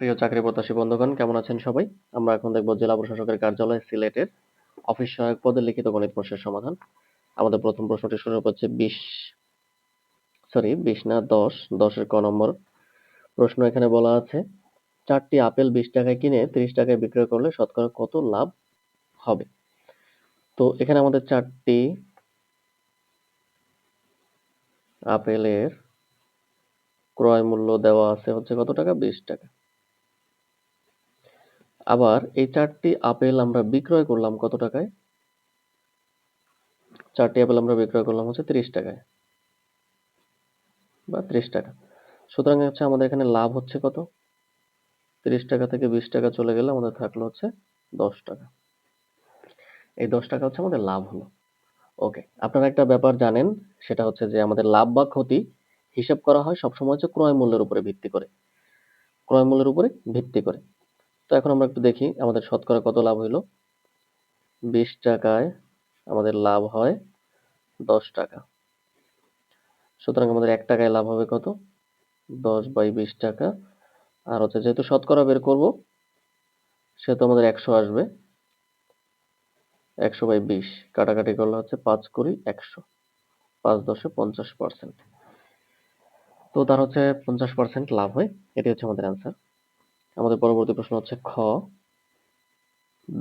প্রিয় চাকরি প্রত্যাশী বন্ধুগণ, কেমন আছেন সবাই? আমরা এখন দেখব জেলা প্রশাসকের কার্যালয়, সিলেটের অফিস সহায়ক পদে লিখিত গণিত প্রশ্নের সমাধান। আমাদের প্রথম প্রশ্নটি শুরু হচ্ছে বিশ সরি বিশ না, দশ। দশের ক নম্বর প্রশ্ন এখানে বলা আছে, চারটি আপেল বিশ টাকায় কিনে ত্রিশ টাকায় বিক্রয় করলে শতকরা কত লাভ হবে? তো এখানে আমাদের চারটি আপেলের ক্রয় মূল্য দেওয়া আছে হচ্ছে কত টাকা? বিশ টাকা। আবার এই চারটি আপেল আমরা বিক্রয় করলাম কত টাকায়? চারটি আপেল আমরা বিক্রয় করলাম হচ্ছে ত্রিশ টাকায়। বা ত্রিশ টাকা। সুতরাং হচ্ছে আমাদের এখানে লাভ হচ্ছে কত? ত্রিশ টাকা থেকে বিশ টাকা চলে গেলে আমাদের থাকল হচ্ছে দশ টাকা। এই দশ টাকা হচ্ছে আমাদের লাভ হলো। ওকে, আপনারা একটা ব্যাপার জানেন, সেটা হচ্ছে যে আমাদের লাভ বা ক্ষতি হিসাব করা হয় সবসময় হচ্ছে ক্রয় মূল্যের উপরে ভিত্তি করে। ক্রয় মূল্যের উপরে ভিত্তি করে। তো এখন আমরা একটু দেখি আমাদের শতকরা কত লাভ হইল। বিশ টাকায় আমাদের লাভ হয় দশ টাকা। সুতরাং আমাদের এক টাকায় লাভ হবে কত? দশ বাই বিশ টাকা। আর হচ্ছে যেহেতু শতকরা বের করব, সেহেতু আমাদের একশো আসবে। একশো বাই বিশ কাটাকাটি করলে হচ্ছে পাঁচ কুড়ি একশো। পাঁচ দশে পঞ্চাশ পার্সেন্ট। তো তার হচ্ছে পঞ্চাশ পার্সেন্ট লাভ হয়। এটি হচ্ছে আমাদের অ্যান্সার আমাদের পরবর্তী প্রশ্ন হচ্ছে খ।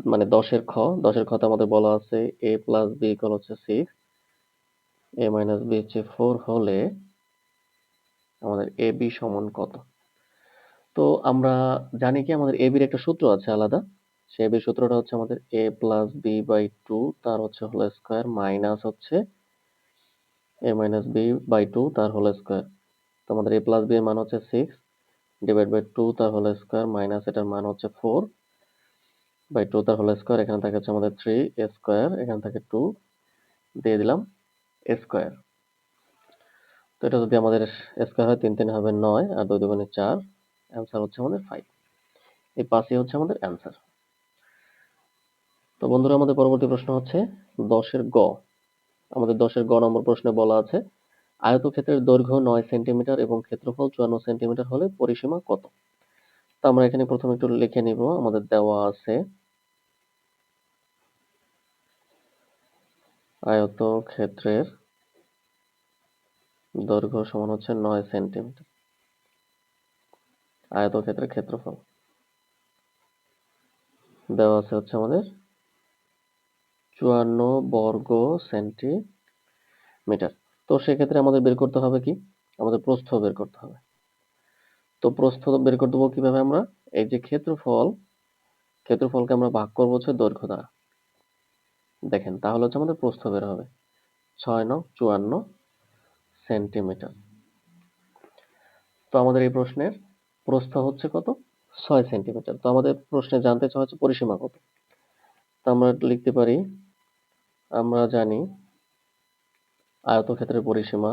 মানে দশের খ। দশের খতে আমাদের বলা আছে এ প্লাস বি ইকুয়াল হচ্ছে সিক্স এ মাইনাস বি হচ্ছে ফোর হলে আমাদের এ বি সমান কত? তো আমরা জানি কি আমাদের এ বির একটা সূত্র আছে আলাদা। সে বি সূত্রটা হচ্ছে আমাদের A plus B by two তার হচ্ছে হোল স্কোয়ার মাইনাস হচ্ছে A minus B by two তার হোল স্কোয়ার তো আমাদের এ প্লাস বি এর মান হচ্ছে সিক্স ডিভাইড বাই টু তার হোল স্কোয়ার মাইনাস এটার মান হচ্ছে ফোর বাই টু তার হোল স্কোয়ার এখানে থাকে হচ্ছে আমাদের থ্রি এ স্কোয়ার এখানে থাকে টু দিয়ে দিলাম এ স্কোয়ার তো এটা যদি আমাদের স্কোয়ার হয়, তিন তিন হবে নয়, আর দুই দুগুণে চার অ্যান্সার হচ্ছে আমাদের ফাইভ এই পাঁচই হচ্ছে আমাদের অ্যান্সার তো বন্ধুরা, আমাদের পরবর্তী প্রশ্ন হচ্ছে দশের গ। আমাদের দশের গ নম্বর প্রশ্নে বলা আছে আয়তক্ষেত্রের দৈর্ঘ্য নয় সেন্টিমিটার এবং ক্ষেত্রফল চুয়ান্ন সেন্টিমিটার হলে পরিসীমা কত? তো আমরা এখানে প্রথমে একটু লিখে নিব, আমাদের দেওয়া আছে। আয়তক্ষেত্রের দৈর্ঘ্য সমান হচ্ছে নয় সেন্টিমিটার। আয়তক্ষেত্রের ক্ষেত্রফল। দেওয়া আছে হচ্ছে আমাদের চুয়ান্ন বর্গ সেন্টিমিটার। তো সেক্ষেত্রে আমাদের বের করতে হবে কি? আমাদের প্রস্থ বের করতে হবে। তো প্রস্থ বের করে দেবো কীভাবে আমরা? এই যে ক্ষেত্রফল, ক্ষেত্রফলকে আমরা ভাগ করব হচ্ছে দৈর্ঘ্য দ্বারা। দেখেন, তাহলে হচ্ছে আমাদের প্রস্থ বের হবে। ছয় নং চুয়ান্ন সেন্টিমিটার। তো আমাদের এই প্রশ্নের প্রস্থ হচ্ছে কত? ছয় সেন্টিমিটার। তো আমাদের প্রশ্নে জানতে চাওয়া হচ্ছে পরিসীমা কত? তো আমরা লিখতে পারি, আমরা জানি আয়তক্ষেত্রের পরিসীমা।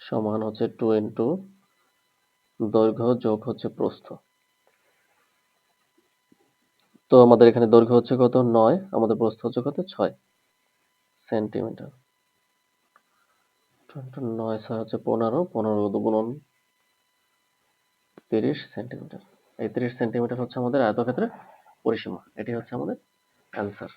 সমান হচ্ছে টু ইন্টু দৈর্ঘ্য যোগ হচ্ছে প্রস্থ। তো আমাদের এখানে দৈর্ঘ্য হচ্ছে কত? নয়। আমাদের প্রস্থ হচ্ছে কত? ছয় সেন্টিমিটার। নয় ছয় হচ্ছে পনেরো। পনেরো দুগুণন তিরিশ সেন্টিমিটার। এই তিরিশ সেন্টিমিটার হচ্ছে আমাদের আয়তক্ষেত্রের পরিসীমা এটি হচ্ছে আমাদের অ্যান্সার